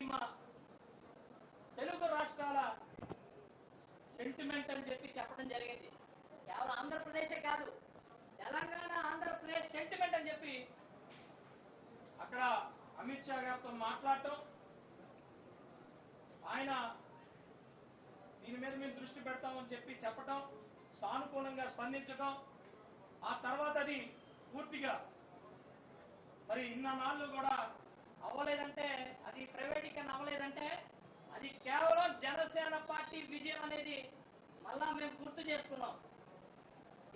రాయలసీమ తెలుగు రాష్ట్రాల సెంటిమెంట్ అని చెప్పి చెప్పడం జరిగింది. కేవలం ఆంధ్రప్రదేశే కాదు తెలంగాణ ఆంధ్రప్రదేశ్ సెంటిమెంట్ అని చెప్పి అక్కడ అమిత్ షా గారితో మాట్లాడటం ఆయన దీని మీద మేము దృష్టి పెడతామని చెప్పి చెప్పటం సానుకూలంగా స్పందించటం ఆ తర్వాత అది పూర్తిగా మరి ఇన్న నాళ్ళు కూడా అవ్వలేదంటే అది ప్రైవేటీకరణ అవ్వలేదంటే అది కేవలం జనసేన పార్టీ విజయం అనేది మళ్ళా మేము గుర్తు చేసుకున్నాం.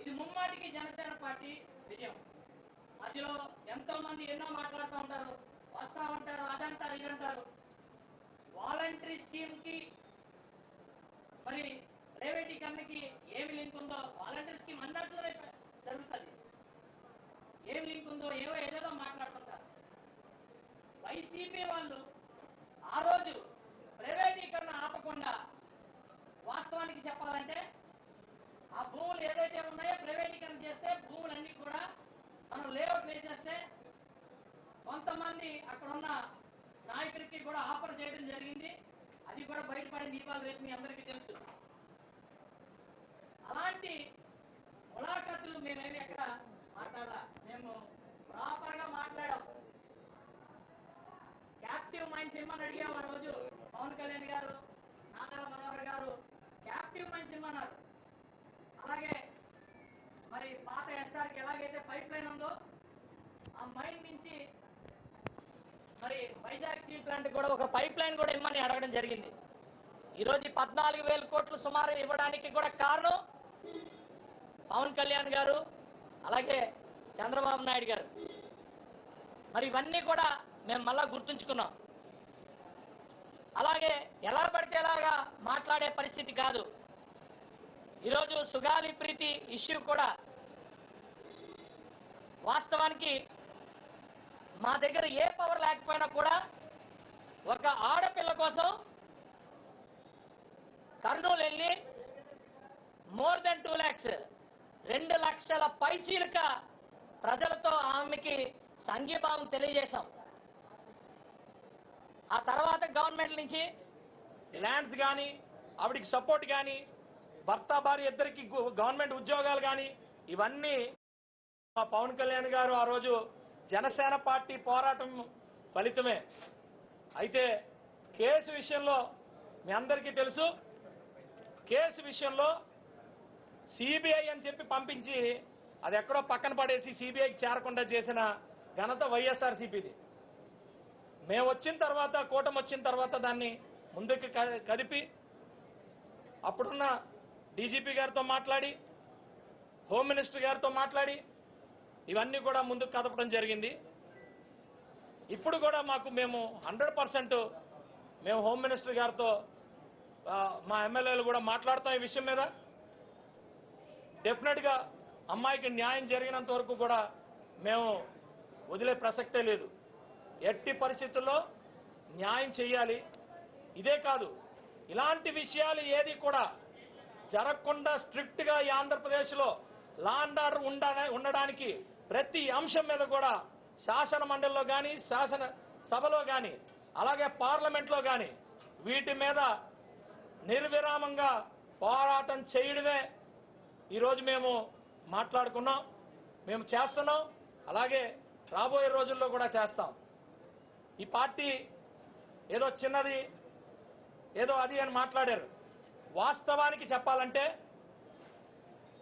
ఇది ముమ్మాటికి జనసేన పార్టీ విజయం. మధ్యలో ఎంతో మంది ఎన్నో మాట్లాడుతూ ఉంటారు వస్తామంటారు అదంటారు ఇదంటారు. వాలంటరీ స్కీమ్కి మరి ప్రైవేటీకరణకి ఏమి లింక్ ఉందో వాలంటరీ స్కీమ్ అన్నట్లునే జరుగుతుంది. ఏమి లింక్ ఉందో ఏవో ఏదేదో మాట్లాడుతుంటారు. వైసీపీ వాళ్ళు ఆ రోజు ప్రైవేటీకరణ ఆపకుండా వాస్తవానికి చెప్పాలంటే ఆ భూములు ఏదైతే ఉన్నాయో ప్రైవేటీకరణ చేస్తే భూములన్నీ కూడా మనం లేఅవుట్ వేసేస్తే కొంతమంది అక్కడ ఉన్న నాయకులకి కూడా ఆఫర్ చేయడం జరిగింది. అది కూడా బయటపడింది ఇవాళ రేపు మీ అందరికీ తెలుసు. అలాంటి ములాఖతులు మేమేమి ఎక్కడ మాట్లాడాల? మేము ప్రాపర్గా మాట్లాడాం. క్యాప్టివ్ మైండ్ సినిమాని అడిగాము ఆ రోజు. పవన్ కళ్యాణ్ గారు నాగర మనోహర్ గారు క్యాప్టివ్ మైండ్ ఇమ్మన్నారు అలాగే మరి పాత ఎస్ఆర్కి ఎలాగైతే పైప్ లైన్ ఉందో ఆ మైండ్ నుంచి మరి వైజాగ్ స్టీల్ ప్లాంట్ కూడా ఒక పైప్ లైన్ కూడా ఇమ్మని అడగడం జరిగింది. ఈరోజు పద్నాలుగు వేల కోట్లు సుమారు ఇవ్వడానికి కూడా కారణం పవన్ కళ్యాణ్ గారు అలాగే చంద్రబాబు నాయుడు గారు. మరి ఇవన్నీ కూడా మేము మళ్ళా గుర్తుంచుకున్నాం. అలాగే ఎలా పడితే ఎలాగా మాట్లాడే పరిస్థితి కాదు. ఈరోజు సుగాలి ప్రీతి ఇష్యూ కూడా వాస్తవానికి మా దగ్గర ఏ పవర్ లేకపోయినా కూడా ఒక ఆడపిల్ల కోసం కర్నూలు వెళ్ళి మోర్ దెన్ టూ ల్యాక్స్ రెండు లక్షల పైచీలక ప్రజలతో ఆమెకి సంఘీభావం తెలియజేశాం. ఆ తర్వాత గవర్నమెంట్ నుంచి ల్యాండ్స్ కానీ ఆవిడికి సపోర్ట్ కానీ భర్త భార్య ఇద్దరికి గవర్నమెంట్ ఉద్యోగాలు కానీ ఇవన్నీ మా పవన్ కళ్యాణ్ గారు ఆ రోజు జనసేన పార్టీ పోరాటం ఫలితమే. అయితే కేసు విషయంలో మీ అందరికీ తెలుసు కేసు విషయంలో సిబిఐ అని చెప్పి పంపించి అది ఎక్కడో పక్కన పడేసి సిబిఐకి చేరకుండా చేసిన ఘనత వైఎస్ఆర్సీపీది. మేము వచ్చిన తర్వాత కూటమి వచ్చిన తర్వాత దాన్ని ముందుకు క- కదిపి అప్పుడున్న డీజీపీ గారితో మాట్లాడి హోమ్ మినిస్టర్ గారితో మాట్లాడి ఇవన్నీ కూడా ముందుకు కదపడం జరిగింది. ఇప్పుడు కూడా మాకు మేము హండ్రెడ్ పర్సెంట్ మేము హోమ్ మినిస్టర్ గారితో మా ఎమ్మెల్యేలు కూడా మాట్లాడతాం ఈ విషయం మీద. డెఫినెట్గా అమ్మాయికి న్యాయం జరిగినంత వరకు కూడా మేము వదిలే ప్రసక్తే లేదు. ఎట్టి పరిస్థితుల్లో న్యాయం చేయాలి. ఇదే కాదు ఇలాంటి విషయాలు ఏది కూడా జరగకుండా స్ట్రిక్ట్గా ఈ ఆంధ్రప్రదేశ్లో లా అండ్ ఆర్డర్ ఉండడానికి ప్రతి అంశం మీద కూడా శాసన మండలిలో కానీ శాసన సభలో కానీ అలాగే పార్లమెంట్లో కానీ వీటి మీద నిర్విరామంగా పోరాటం చేయడమే ఈరోజు మేము మాట్లాడుకున్నాం. మేము చేస్తున్నాం. అలాగే రాబోయే రోజుల్లో కూడా చేస్తాం. ఈ పార్టీ ఏదో చిన్నది ఏదో అది అని మాట్లాడారు. వాస్తవానికి చెప్పాలంటే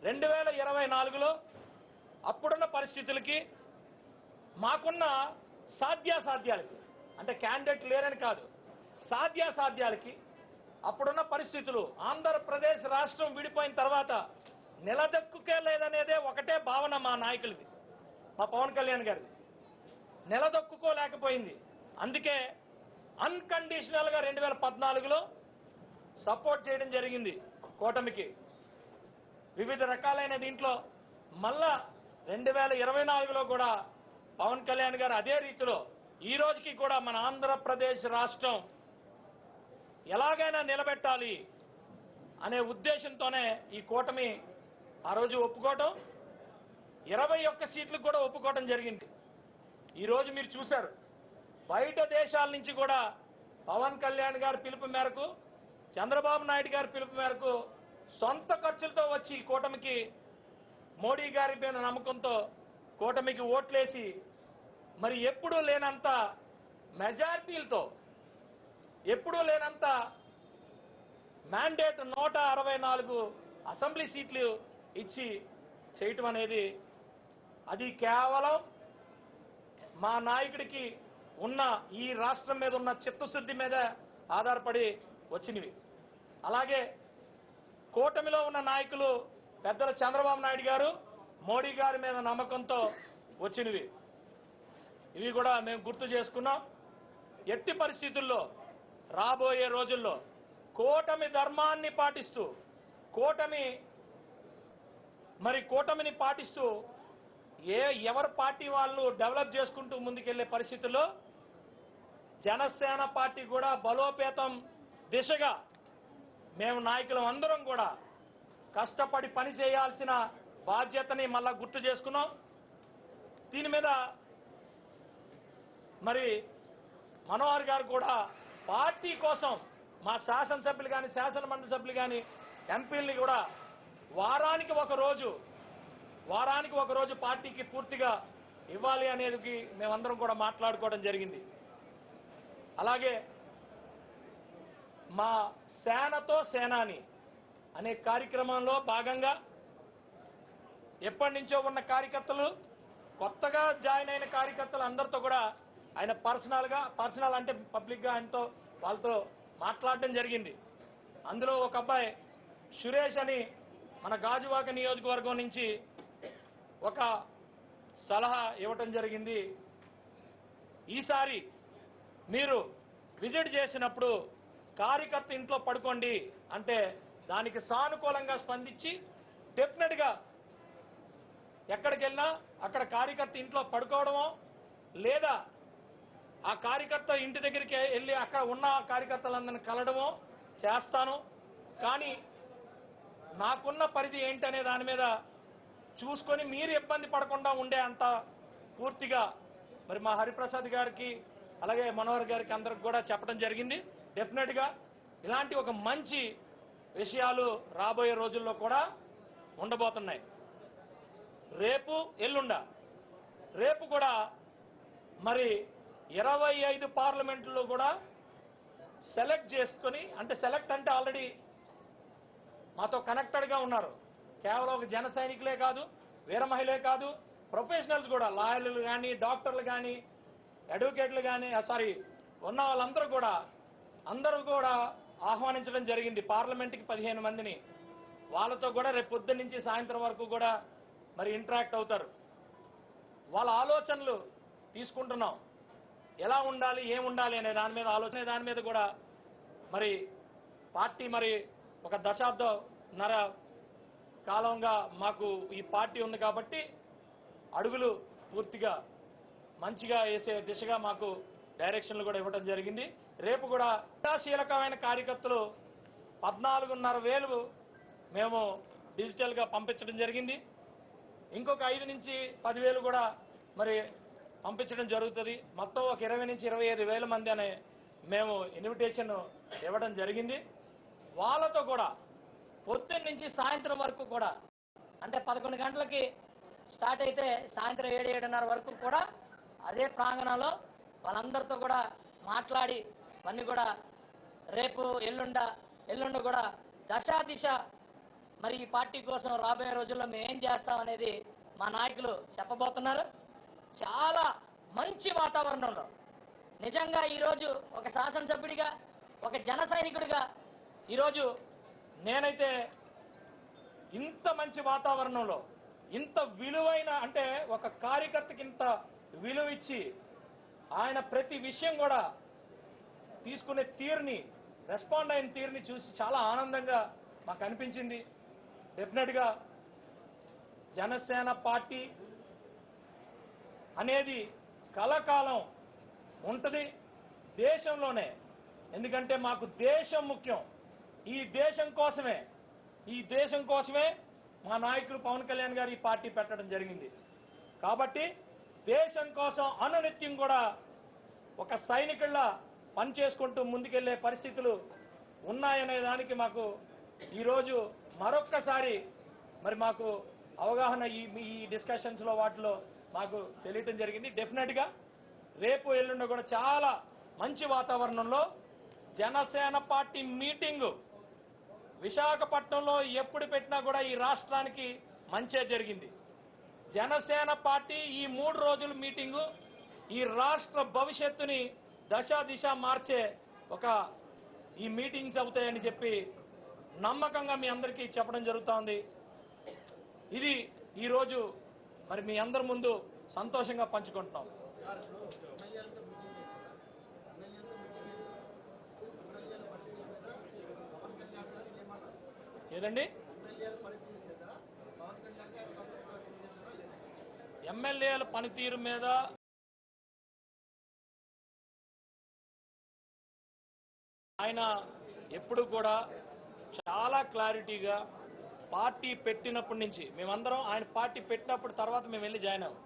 రెండు వేల ఇరవై నాలుగులో అప్పుడున్న పరిస్థితులకి మాకున్న సాధ్యాసాధ్యాలకి అంటే క్యాండిడేట్ లేరని కాదు సాధ్యాసాధ్యాలకి అప్పుడున్న పరిస్థితులు ఆంధ్రప్రదేశ్ రాష్ట్రం విడిపోయిన తర్వాత నిలదొక్కుకే లేదనేదే ఒకటే భావన మా నాయకులది మా పవన్ కళ్యాణ్ గారిది. నిలదొక్కుకోలేకపోయింది. అందుకే అన్కండిషనల్గా రెండు వేల పద్నాలుగులో సపోర్ట్ చేయడం జరిగింది కూటమికి. వివిధ రకాలైన దీంట్లో మళ్ళా రెండు వేల ఇరవై నాలుగులో కూడా పవన్ కళ్యాణ్ గారు అదే రీతిలో ఈ రోజుకి కూడా మన ఆంధ్రప్రదేశ్ రాష్ట్రం ఎలాగైనా నిలబెట్టాలి అనే ఉద్దేశంతోనే ఈ కూటమి ఆ రోజు ఒప్పుకోవటం. ఇరవై ఒక్క సీట్లకు కూడా ఒప్పుకోవటం జరిగింది. ఈరోజు మీరు చూశారు. బయట దేశాల నుంచి కూడా పవన్ కళ్యాణ్ గారి పిలుపు మేరకు చంద్రబాబు నాయుడు గారి పిలుపు మేరకు సొంత ఖర్చులతో వచ్చి కూటమికి మోడీ గారి మీద నమ్మకంతో కూటమికి ఓట్లేసి మరి ఎప్పుడూ లేనంత మెజారిటీలతో ఎప్పుడూ లేనంత మ్యాండేట్ నూట అరవై నాలుగు అసెంబ్లీ సీట్లు ఇచ్చి చేయటం అనేది అది కేవలం మా నాయకుడికి ఉన్న ఈ రాష్ట్రం మీద ఉన్న చిత్తశుద్ధి మీద ఆధారపడి వచ్చినవి. అలాగే కూటమిలో ఉన్న నాయకులు పెద్దలు చంద్రబాబు నాయుడు గారు మోడీ గారి మీద నమ్మకంతో వచ్చినవి. ఇవి కూడా మేము గుర్తు చేసుకున్నాం. ఎట్టి పరిస్థితుల్లో రాబోయే రోజుల్లో కూటమి ధర్మాన్ని పాటిస్తూ కూటమి మరి కూటమిని పాటిస్తూ ఏ ఎవరి పార్టీ వాళ్ళు డెవలప్ చేసుకుంటూ ముందుకెళ్ళే పరిస్థితుల్లో జనసేన పార్టీ కూడా బలోపేతం దిశగా మేము నాయకులం అందరం కూడా కష్టపడి పని చేయాల్సిన బాధ్యతని మళ్ళా గుర్తు చేసుకున్నాం. దీని మీద మరి మనోహర్ గారు కూడా పార్టీ కోసం మా శాసనసభ్యులు కానీ శాసన మండలి సభ్యులు కానీ ఎంపీల్ని కూడా వారానికి ఒక రోజు వారానికి ఒక రోజు పార్టీకి పూర్తిగా ఇవ్వాలి అనేది మేమందరం కూడా మాట్లాడుకోవడం జరిగింది. అలాగే మా సేనతో సేనాని అనే కార్యక్రమంలో భాగంగా ఎప్పటి నుంచో ఉన్న కార్యకర్తలు కొత్తగా జాయిన్ అయిన కార్యకర్తలు అందరితో కూడా ఆయన పర్సనల్గా పర్సనల్ అంటే పబ్లిక్గా ఆయనతో వాళ్ళతో మాట్లాడడం జరిగింది. అందులో ఒక అబ్బాయి సురేష్ అని మన గాజువాక నియోజకవర్గం నుంచి ఒక సలహా ఇవ్వటం జరిగింది. ఈసారి మీరు విజిట్ చేసినప్పుడు కార్యకర్త ఇంట్లో పడుకోండి అంటే దానికి సానుకూలంగా స్పందించి డెఫినెట్గా ఎక్కడికి వెళ్ళినా అక్కడ కార్యకర్త ఇంట్లో పడుకోవడమో లేదా ఆ కార్యకర్త ఇంటి దగ్గరికి వెళ్ళి అక్కడ ఉన్న కార్యకర్తలందరిని కలడమో చేస్తాను. కానీ నాకున్న పరిధి ఏంటనే దాని మీద చూసుకొని మీరు ఇబ్బంది పడకుండా ఉండే అంత పూర్తిగా మరి మా హరిప్రసాద్ గారికి అలాగే మనోహర్ గారికి అందరికి కూడా చెప్పడం జరిగింది. డెఫినెట్గా ఇలాంటి ఒక మంచి విషయాలు రాబోయే రోజుల్లో కూడా ఉండబోతున్నాయి. రేపు ఎల్లుండ రేపు కూడా మరి ఇరవై ఐదు పార్లమెంట్లో కూడా సెలెక్ట్ చేసుకొని అంటే సెలెక్ట్ అంటే ఆల్రెడీ మాతో కనెక్టెడ్గా ఉన్నారు. కేవలం ఒక జన సైనికులే కాదు వీర మహిళే కాదు ప్రొఫెషనల్స్ కూడా లాయర్లు కానీ డాక్టర్లు కానీ అడ్వకేట్లు కానీ సారీ ఉన్న వాళ్ళందరూ కూడా అందరూ కూడా ఆహ్వానించడం జరిగింది. పార్లమెంట్కి పదిహేను మందిని. వాళ్ళతో కూడా రేపు పొద్దున్న నుంచి సాయంత్రం వరకు కూడా మరి ఇంటరాక్ట్ అవుతారు. వాళ్ళ ఆలోచనలు తీసుకుంటున్నాం. ఎలా ఉండాలి ఏం ఉండాలి అనే దాని మీద ఆలోచన దాని మీద కూడా మరి పార్టీ మరి ఒక దశాబ్దం నర కాలంగా మాకు ఈ పార్టీ ఉంది కాబట్టి అడుగులు పూర్తిగా మంచిగా వేసే దిశగా మాకు డైరెక్షన్లు కూడా ఇవ్వడం జరిగింది. రేపు కూడా క్రియాశీలకమైన కార్యకర్తలు పద్నాలుగున్నర వేలు మేము డిజిటల్గా పంపించడం జరిగింది. ఇంకొక ఐదు నుంచి పదివేలు కూడా మరి పంపించడం జరుగుతుంది. మొత్తం ఒక ఇరవై నుంచి ఇరవై ఐదు వేల మంది అనే మేము ఇన్విటేషన్ ఇవ్వడం జరిగింది. వాళ్ళతో కూడా పొద్దున్న నుంచి సాయంత్రం వరకు కూడా అంటే పదకొండు గంటలకి స్టార్ట్ అయితే సాయంత్రం ఏడు ఏడున్నర వరకు కూడా అదే ప్రాంగణంలో వాళ్ళందరితో కూడా మాట్లాడి అన్నీ కూడా రేపు ఎల్లుండ ఎల్లుండ కూడా దశా దిశ మరి ఈ పార్టీ కోసం రాబోయే రోజుల్లో మేము ఏం చేస్తామనేది మా నాయకులు చెప్పబోతున్నారు. చాలా మంచి వాతావరణంలో. నిజంగా ఈరోజు ఒక శాసనసభ్యుడిగా ఒక జన సైనికుడిగా ఈరోజు నేనైతే ఇంత మంచి వాతావరణంలో ఇంత విలువైన అంటే ఒక కార్యకర్తకి ఇంత విలువిచ్చి ఆయన ప్రతి విషయం కూడా తీసుకునే తీరుని రెస్పాండ్ అయిన తీరుని చూసి చాలా ఆనందంగా మాకు అనిపించింది. డెఫినెట్గా జనసేన పార్టీ అనేది కలకాలం ఉంటుంది దేశంలోనే. ఎందుకంటే మాకు దేశం ముఖ్యం. ఈ దేశం కోసమే ఈ దేశం కోసమే మా నాయకులు పవన్ కళ్యాణ్ గారు ఈ పార్టీ పెట్టడం జరిగింది. కాబట్టి దేశం కోసం అనునిత్యం కూడా ఒక సైనికుల్లా పని చేసుకుంటూ ముందుకెళ్ళే పరిస్థితులు ఉన్నాయనే దానికి మాకు ఈరోజు మరొక్కసారి మరి మాకు అవగాహన ఈ ఈ డిస్కషన్స్లో వాటిలో మాకు తెలియటం జరిగింది. డెఫినెట్గా రేపు ఎల్లుండి కూడా చాలా మంచి వాతావరణంలో జనసేన పార్టీ మీటింగు విశాఖపట్నంలో ఎప్పుడు పెట్టినా కూడా ఈ రాష్ట్రానికి మంచే జరిగింది. జనసేన పార్టీ ఈ మూడు రోజుల మీటింగు ఈ రాష్ట్ర భవిష్యత్తుని దశ దిశ మార్చే ఒక ఈ మీటింగ్స్ అవుతాయని చెప్పి నమ్మకంగా మీ అందరికీ చెప్పడం జరుగుతోంది. ఇది ఈరోజు మరి మీ అందరి ముందు సంతోషంగా పంచుకుంటున్నాం. ఏదండి? ఎమ్మెల్యేల పనితీరు మీద ఆయన ఎప్పుడు కూడా చాలా క్లారిటీగా పార్టీ పెట్టినప్పటి నుంచి మేమందరం ఆయన పార్టీ పెట్టినప్పుడు తర్వాత మేము వెళ్ళి జాయిన్ అవ్వం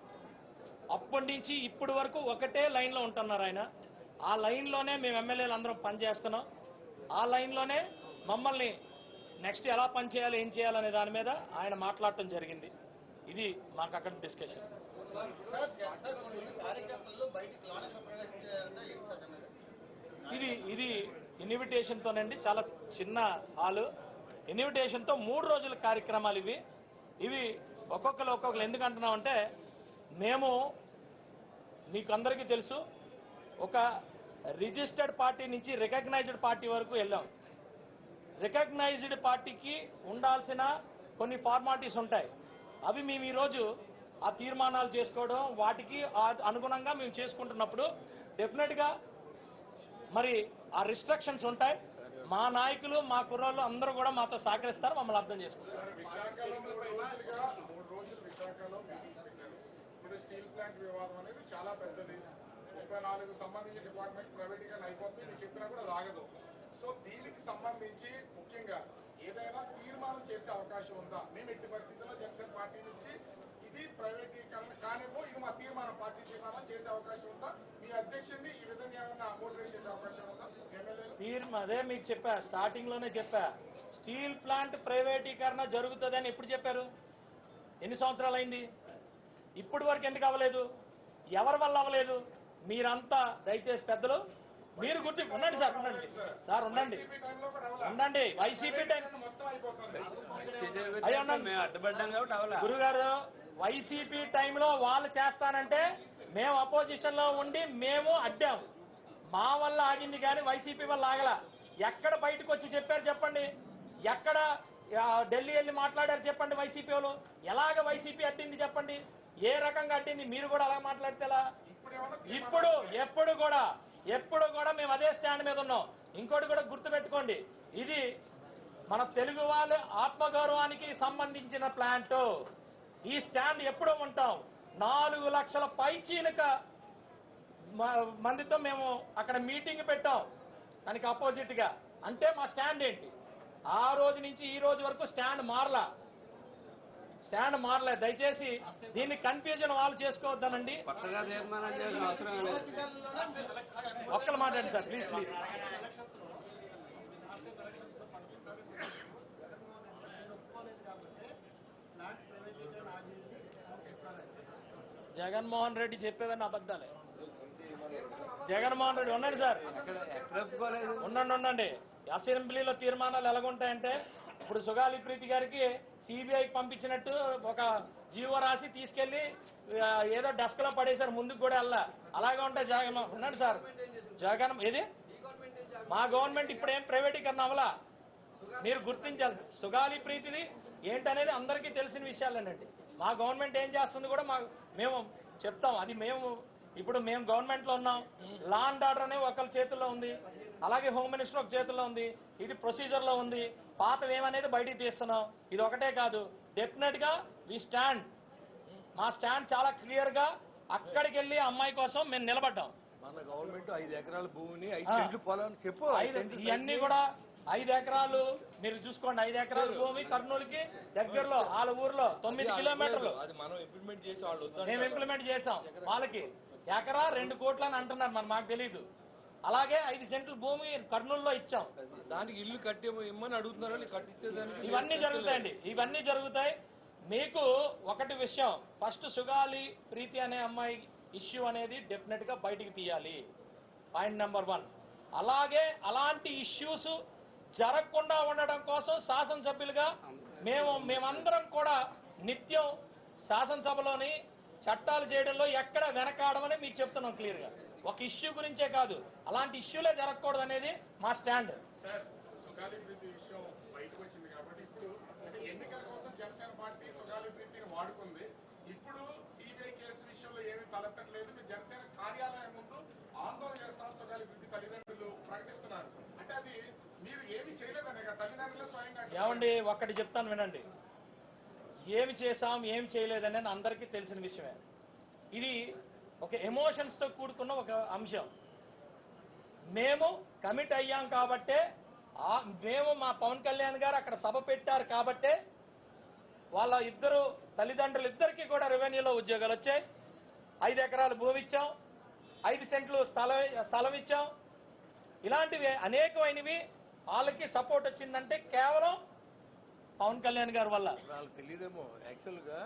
అప్పటి నుంచి ఇప్పటి వరకు ఒకటే లైన్లో ఉంటున్నారు ఆయన. ఆ లైన్లోనే మేము ఎమ్మెల్యేలు అందరం పనిచేస్తున్నాం. ఆ లైన్లోనే మమ్మల్ని నెక్స్ట్ ఎలా పనిచేయాలి ఏం చేయాలనే దాని మీద ఆయన మాట్లాడటం జరిగింది. ఇది మాకు అక్కడ డిస్కషన్ ఇది ఇది ఇన్విటేషన్ తోనండి చాలా చిన్న హాలు. ఇన్విటేషన్తో మూడు రోజుల కార్యక్రమాలు ఇవి. ఇవి ఒక్కొక్కరు ఒక్కొక్కరు ఎందుకంటున్నాం అంటే మేము మీకు అందరికీ తెలుసు ఒక రిజిస్టర్డ్ పార్టీ నుంచి రికగ్నైజ్డ్ పార్టీ వరకు వెళ్ళాం. రికగ్నైజ్డ్ పార్టీకి ఉండాల్సిన కొన్ని ఫార్మాలిటీస్ ఉంటాయి. అవి మేము ఈరోజు ఆ తీర్మానాలు చేసుకోవడం వాటికి అనుగుణంగా మేము చేసుకుంటున్నప్పుడు డెఫినెట్గా మరి ఆ రిస్ట్రిక్షన్స్ ఉంటాయి. మా నాయకులు మా కుర్రోళ్ళు అందరూ కూడా మాతో సహకరిస్తారు మమ్మల్ని అర్థం చేసుకుంటారు. విశాఖలో మూడు రోజులు స్టీల్ ప్లాంట్ వివాదం అనేది చాలా పెద్దది ముప్పై నాలుగు సంబంధించిన డిపార్ట్మెంట్ ప్రైవేటీకరణ అయిపోతుంది మీరు చెప్పినా కూడా రాగదు సో దీనికి సంబంధించి ముఖ్యంగా ఏదైనా తీర్మానం చేసే అవకాశం ఉందా? మేము ఎట్టి పరిస్థితుల్లో జనసేన పార్టీ నుంచి ఇది ప్రైవేటీకరణ కానివ్వు ఇది మా తీర్మానం పార్టీ తీర్మానం చేసే అవకాశం ఉందా మీ అధ్యక్షుడిని ఈ విధంగా ఏమైనా మోటివేట్ చేసే అవకాశం ఉందా ఎమ్మెల్యేలు తీర్మ అదే మీకు చెప్పా స్టార్టింగ్లోనే చెప్పా. స్టీల్ ప్లాంట్ ప్రైవేటీకరణ జరుగుతుందని ఎప్పుడు చెప్పారు? ఎన్ని సంవత్సరాలు అయింది ఇప్పటి వరకు ఎందుకు అవ్వలేదు? ఎవరి వల్ల అవ్వలేదు? మీరంతా దయచేసి పెద్దలు మీరు గుర్తు ఉండండి సార్ ఉండండి. సార్ ఉండండి. ఉండండి. వైసీపీ టైం అయ్యో ఉండండి. గురుగారు వైసీపీ టైంలో వాళ్ళు చేస్తానంటే మేము అపోజిషన్లో ఉండి మేము అడ్డాం మా వల్ల ఆగింది కానీ వైసీపీ వల్ల ఆగల. ఎక్కడ బయటకు వచ్చి చెప్పారు చెప్పండి? ఎక్కడ ఢిల్లీ వెళ్ళి మాట్లాడారు చెప్పండి వైసీపీ వాళ్ళు? ఎలాగ వైసీపీ అడ్డింది చెప్పండి? ఏ రకంగా అడ్డింది? మీరు కూడా అలా మాట్లాడితేలా ఇప్పుడు ఎప్పుడు కూడా ఎప్పుడు కూడా మేము అదే స్టాండ్ మీద ఉన్నాం. ఇంకోటి కూడా గుర్తుపెట్టుకోండి. ఇది మన తెలుగు వాళ్ళ ఆత్మగౌరవానికి సంబంధించిన ప్లాంట్. ఈ స్టాండ్ ఎప్పుడూ ఉంటాం. నాలుగు లక్షల పైచీలక మందితో మేము అక్కడ మీటింగ్ పెట్టాం. దానికి అపోజిట్గా. అంటే మా స్టాండ్ ఏంటి? ఆ రోజు నుంచి ఈ రోజు వరకు స్టాండ్ మారలా. స్టాండ్ మారలే. దయచేసి దీన్ని కన్ఫ్యూజన్ వాళ్ళు చేసుకోవద్దనండి. ఒక్కరు మాట్లాడండి sir please please Jaganmohan Reddy చెప్పేవన్నీ అబద్ధాలే. జగన్మోహన్ రెడ్డి ఉండండి సార్. ఉండండి ఉండండి. అసెంబ్లీలో తీర్మానాలు ఎలాగుంటాయంటే ఇప్పుడు సుగాలి ప్రీతి గారికి సిబిఐకి పంపించినట్టు ఒక జీవో రాసి తీసుకెళ్ళి ఏదో డెస్క్లో పడేశారు ముందుకు కూడా వెళ్ళా. అలాగే ఉంటాయి జగన్ ఉండండి సార్. జగన్ ఏది? మా గవర్నమెంట్ ఇప్పుడు ఏం ప్రైవేటీకరణ అవ్వలా? మీరు గుర్తించాలి. సుగాలి ప్రీతిది ఏంటనేది అందరికీ తెలిసిన విషయాలేనండి. మా గవర్నమెంట్ ఏం చేస్తుంది కూడా మా మేము చెప్తాం. అది మేము ఇప్పుడు మేము గవర్నమెంట్లో ఉన్నాం. లా అండ్ ఆర్డర్ అనే ఒకరి చేతుల్లో ఉంది. అలాగే హోమ్ మినిస్టర్ ఒక చేతుల్లో ఉంది. ఇది ప్రొసీజర్లో ఉంది. పాత ఏమనేది బయటికి తీస్తున్నాం. ఇది ఒకటే కాదు. డెఫినెట్గా వి స్టాండ్ మా స్టాండ్ చాలా క్లియర్గా అక్కడికి వెళ్ళి అమ్మాయి కోసం మేము నిలబడ్డాం. మన గవర్నమెంట్ ఐదు ఎకరాల భూమిని ఐదు. సెంట్లు చెప్పు. ఇవన్నీ కూడా ఐదు ఎకరాలు మీరు చూసుకోండి. ఐదు ఎకరాల భూమి కర్నూలుకి దగ్గరలో వాళ్ళ ఊర్లో తొమ్మిది కిలోమీటర్లు. మేము ఇంప్లిమెంట్ చేసాం వాళ్ళకి. ఎకరా రెండు కోట్లు అని అంటున్నారు మరి మాకు తెలియదు అలాగే ఐదు సెంట్లు భూమి కర్నూలులో ఇచ్చాం. దానికి ఇల్లు కట్టి ఇమ్మని అడుగుతున్నారని కట్టించేదానికి ఇవన్నీ జరుగుతాయండి. ఇవన్నీ జరుగుతాయి. మీకు ఒకటి విషయం ఫస్ట్ సుగాలి ప్రీతి అనే అమ్మాయి ఇష్యూ అనేది డెఫినెట్గా బయటికి తీయాలి. పాయింట్ నెంబర్ వన్ అలాగే అలాంటి ఇష్యూస్ జరగకుండా ఉండడం కోసం శాసనసభ్యులుగా మేము మేమందరం కూడా నిత్యం శాసనసభలోని చట్టాలు చేయడంలో ఎక్కడ వెనకాడమని మీకు చెప్తున్నాం క్లియర్గా ఒక ఇష్యూ గురించే కాదు. అలాంటి ఇష్యూలే జరగకూడదు అనేది మా స్టాండ్. సార్ సుగాలి ప్రీతి విషయం బయటకు వచ్చింది కాబట్టి ఇప్పుడు అంటే ఎన్నికల కోసం జనసేన పార్టీ సుగాలి ప్రీతిని వాడుకుంది. ఇప్పుడు సిబిఐ కేసు విషయంలో ఏమీ మీరు జనసేన కార్యాలయం ముందు ఆందోళన చేస్తాం సుగాలి ప్రీతి తల్లిదండ్రులు ప్రకటిస్తున్నారు. అంటే అది మీరు ఏమీ చేయలేదనే తల్లిదండ్రులు స్వయంగా. ఏమండి ఒక్కటి చెప్తాను వినండి. ఏమి చేశాం ఏమి చేయలేదని అందరికీ తెలిసిన విషయమే. ఇది ఒక ఎమోషన్స్తో కూడుకున్న ఒక అంశం. మేము కమిట్ అయ్యాం కాబట్టే మేము మా పవన్ కళ్యాణ్ గారు అక్కడ సభ పెట్టారు కాబట్టే వాళ్ళ ఇద్దరు తల్లిదండ్రులు ఇద్దరికి కూడా రెవెన్యూలో ఉద్యోగాలు వచ్చాయి. ఐదు ఎకరాలు భూమి ఇచ్చాం ఐదు సెంట్లు స్థలం స్థలం ఇచ్చాం. ఇలాంటివి అనేకమైనవి వాళ్ళకి సపోర్ట్ వచ్చిందంటే కేవలం పవన్ కళ్యాణ్ గారి వల్ల. వాళ్ళకి తెలియదేమో యాక్చువల్గా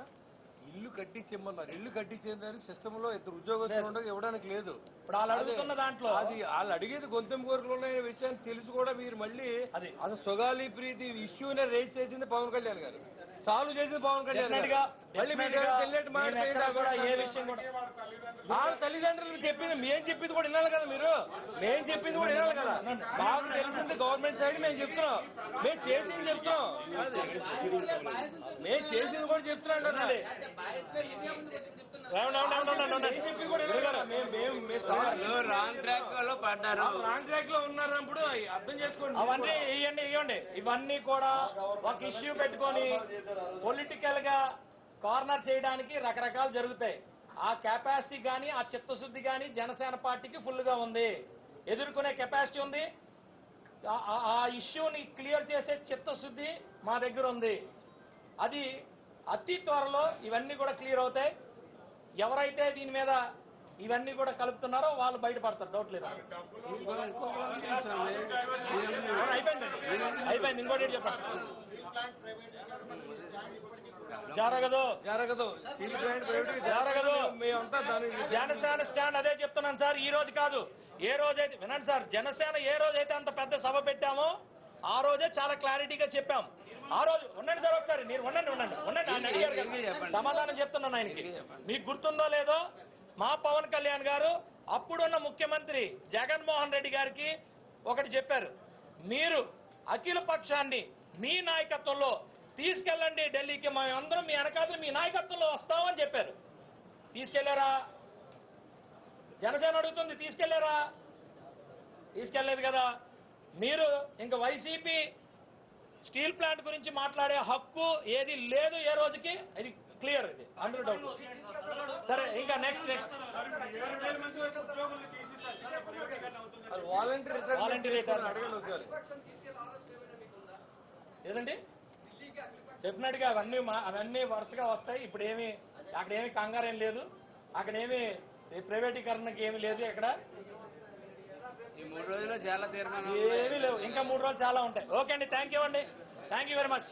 ఇల్లు కట్టించేమన్నారు ఇల్లు కట్టించేదానికి సిస్టమ్లో ఇద్దరు ఉద్యోగస్తులు ఉండగా ఇవ్వడానికి లేదు. ఇప్పుడు వాళ్ళు అడుగుతున్న దాంట్లో అది వాళ్ళు అడిగేది గొంతెం కోరికలు ఉన్న విషయాన్ని తెలిసి కూడా మీరు మళ్ళీ అది. అసలు సొగాలి ప్రీతి ఇష్యూనే రేజ్ చేసింది పవన్ కళ్యాణ్ గారు. సాల్వ్ చేసింది పవన్ కళ్యాణ్ గారు. మళ్ళీ మీరు definitely గా తెలియటి మాట నేను ఎక్కడ కూడా ఏ విషయం కూడా వాళ్ళ తల్లిదండ్రులు చెప్పింది మేం చెప్పింది కూడా వినాలి కదా మీరు? మేం చెప్పింది కూడా వినాలి కదా? మాకు తెలిసింది గవర్నమెంట్ సైడ్ మేము చెప్తున్నాం. మేము చేసింది చెప్తున్నాం. మేము చేసింది కూడా చెప్తున్నాం. మేము మేము మేము మేము రాంగ్ ట్రాక్లో పడ్డారు. రాంగ్ ట్రాక్లో ఉన్నారన్నప్పుడు అర్థం చేసుకోండి అవన్నీ ఇవ్వండి ఇవ్వండి ఇవన్నీ కూడా ఒక ఇష్యూ పెట్టుకొని పొలిటికల్గా కార్నర్ చేయడానికి రకరకాలు జరుగుతాయి. ఆ కెపాసిటీ కానీ ఆ చిత్తశుద్ధి కానీ జనసేన పార్టీకి ఫుల్గా ఉంది. ఎదుర్కొనే కెపాసిటీ ఉంది. ఆ- ఇష్యూని క్లియర్ చేసే చిత్తశుద్ధి మా దగ్గర ఉంది. అది అతి త్వరలో ఇవన్నీ కూడా క్లియర్ అవుతాయి. ఎవరైతే దీని మీద ఇవన్నీ కూడా కలుపుతున్నారో వాళ్ళు బయటపడతారు. డౌట్ లేదు? అయిపోయింది. ఇంకోటి చెప్పండి జరగదు జరగదు జరగదు. మేమంతా జనసేన స్టాండ్ అదే చెప్తున్నాను సార్ ఈ రోజు కాదు. ఏ రోజైతే వినండి సార్ జనసేన ఏ రోజైతే అంత పెద్ద సభ పెట్టామో ఆ రోజే చాలా క్లారిటీగా చెప్పాం. ఆ రోజు ఉండండి సార్ ఒకసారి మీరు ఉండండి ఉండండి ఉండండి ఆయన అడిగారు కదా. సమాధానం చెప్తున్నాను ఆయనకి. మీకు గుర్తుందో లేదో మా పవన్ కళ్యాణ్ గారు అప్పుడున్న ముఖ్యమంత్రి జగన్మోహన్ రెడ్డి గారికి ఒకటి చెప్పారు. మీరు అఖిల పక్షాన్ని మీ నాయకత్వంలో తీసుకెళ్ళండి ఢిల్లీకి మేమందరం మీ వెనకాతలు మీ నాయకత్వంలో వస్తామని చెప్పారు. తీసుకెళ్ళారా? జనసేన అడుగుతుంది తీసుకెళ్ళారా? తీసుకెళ్ళేదు కదా. మీరు ఇంకా వైసీపీ స్టీల్ ప్లాంట్ గురించి మాట్లాడే హక్కు ఏది లేదు ఏ రోజుకి? అది క్లియర్ ఇది. అందరూ డౌట్ సరే ఇంకా నెక్స్ట్ నెక్స్ట్ వాలంటీర్ ఏదండి? డెఫినెట్గా అవన్నీ మా- అవన్నీ వరుసగా వస్తాయి. ఇప్పుడు ఏమి అక్కడ ఏమి కంగారు ఏం లేదు. అక్కడ ఏమి ప్రైవేటీకరణకి ఏమి లేదు ఇక్కడ. ఈ మూడు రోజుల్లో చాలా తీర్మానం ఏమీ లేవు. ఇంకా మూడు రోజులు చాలా ఉంటాయి. ఓకే అండి. థ్యాంక్ యూ అండి. Thank you very much.